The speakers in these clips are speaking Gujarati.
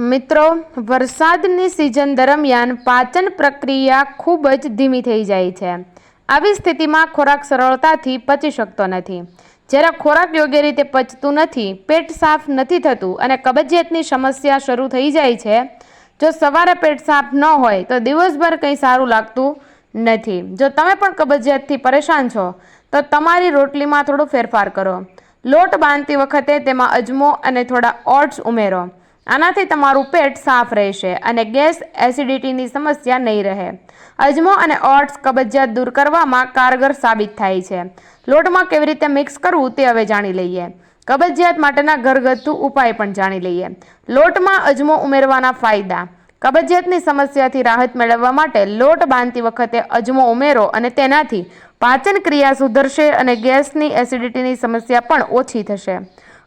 મિત્રો, વરસાદની સિઝન દરમિયાન પાચન પ્રક્રિયા ખૂબ જ ધીમી થઈ જાય છે. આવી સ્થિતિમાં ખોરાક સરળતાથી પચી શકતો નથી. જ્યારે ખોરાક યોગ્ય રીતે પચતું નથી, પેટ સાફ નથી થતું અને કબજિયાતની સમસ્યા શરૂ થઈ જાય છે, જો સવારે પેટ સાફ ન હોય તો દિવસભર કંઈ સારું લાગતું નથી. જો તમે પણ કબજિયાતથી પરેશાન છો, તો તમારી રોટલીમાં થોડો ફેરફાર કરો. લોટ બાંધતી વખતે તેમાં અજમો અને થોડા ઓટ્સ ઉમેરો. આનાથી તમારું પેટ સાફ રહેશે અને ગેસ એસિડિટીની સમસ્યા નહીં રહે. અજમો અને ઓટ્સ કબજિયાત દૂર કરવામાં કારગર સાબિત થાય છે. લોટમાં કેવી રીતે મિક્સ કરવું તે હવે જાણી લઈએ. કબજિયાત માટેના ઘરગથ્થુ ઉપાય પણ જાણી લઈએ. લોટમાં અજમો ઉમેરવાના ફાયદા. કબજિયાતની સમસ્યાથી રાહત મેળવવા માટે લોટ બાંધતી વખતે અજમો ઉમેરો અને તેનાથી પાચન ક્રિયા સુધરશે અને ગેસની એસિડિટીની સમસ્યા પણ ઓછી થશે.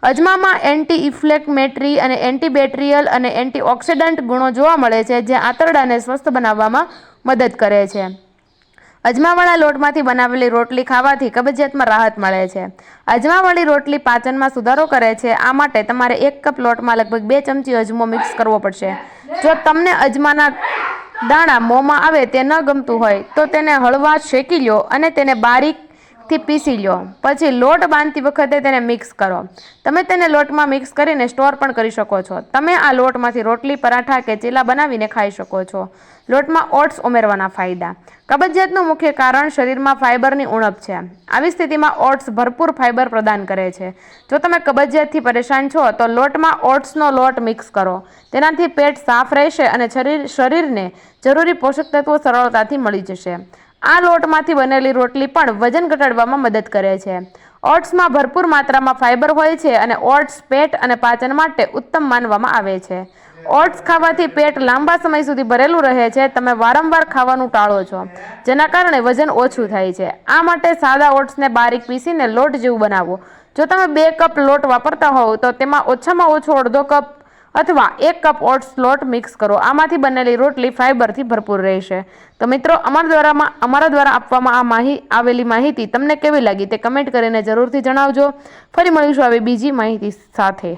અજમામાં એન્ટી ઇન્ફ્લેમેટરી અને એન્ટીબેક્ટેરિયલ અને એન્ટીઓક્સિડન્ટ ગુણો જોવા મળે છે, જે આંતરડાને સ્વસ્થ બનાવવામાં મદદ કરે છે. અજમાવાળા લોટમાંથી બનાવેલી રોટલી ખાવાથી કબજિયાતમાં રાહત મળે છે. અજમાવાળી રોટલી પાચનમાં સુધારો કરે છે, આ માટે તમારે એક કપ લોટમાં લગભગ બે ચમચી અજમો મિક્સ કરવો પડશે. જો તમને અજમાના દાણા મોંમાં આવે તે ન ગમતું હોય, તો તેને હળવા શેકી લો અને તેને બારીકથી પીસી લો પછી લોટ બાંધતી વખતે તેને મિક્સ કરો. તમે તેને લોટમાં મિક્સ કરીને સ્ટોર પણ કરી શકો છો. તમે આ લોટમાંથી રોટલી, પરાઠા કે ચીલા બનાવીને ખાઈ શકો છો. લોટમાં ઓટ્સ ઉમેરવાના ફાયદા. કબજિયાતનું મુખ્ય કારણ શરીરમાં ફાઇબરની ઉણપ છે. આવી સ્થિતિમાં ઓટ્સ ભરપૂર ફાઇબર પ્રદાન કરે છે. જો તમે કબજિયાતથી પરેશાન છો, તો લોટમાં ઓટ્સનો લોટ મિક્સ કરો. તેનાથી પેટ સાફ રહેશે અને શરીર, શરીરને જરૂરી પોષક તત્વો સરળતાથી મળી જશે. આ લોટમાંથી બનેલી રોટલી પણ વજન ઘટાડવામાં મદદ કરે છે. ઓટ્સમાં ભરપૂર માત્રામાં ફાઇબર હોય છે અને ઓટ્સ પેટ અને પાચન માટે ઉત્તમ માનવામાં આવે છે. ઓટ્સ ખાવાથી પેટ લાંબા સમય સુધી ભરેલું રહે છે. તમે વારંવાર ખાવાનું ટાળો છો, જેના કારણે વજન ઓછું થાય છે. આ માટે સાદા ઓટ્સને બારીક પીસીને લોટ જેવું બનાવો. જો તમે બે કપ લોટ વાપરતા હોવ તો તેમાં ઓછામાં ઓછો અડધો કપ અથવા એક કપ ઓટ્સ લોટ મિક્સ કરો. આમાંથી બનેલી રોટલી ફાઇબરથી ભરપૂર રહેશે. તો મિત્રો, અમારા દ્વારામાં અમારા દ્વારા આપવામાં આ માહિ આવેલી માહિતી તમને કેવી લાગી તે કમેન્ટ કરીને જરૂરથી જણાવજો. ફરી મળીશું આવી બીજી માહિતી સાથે.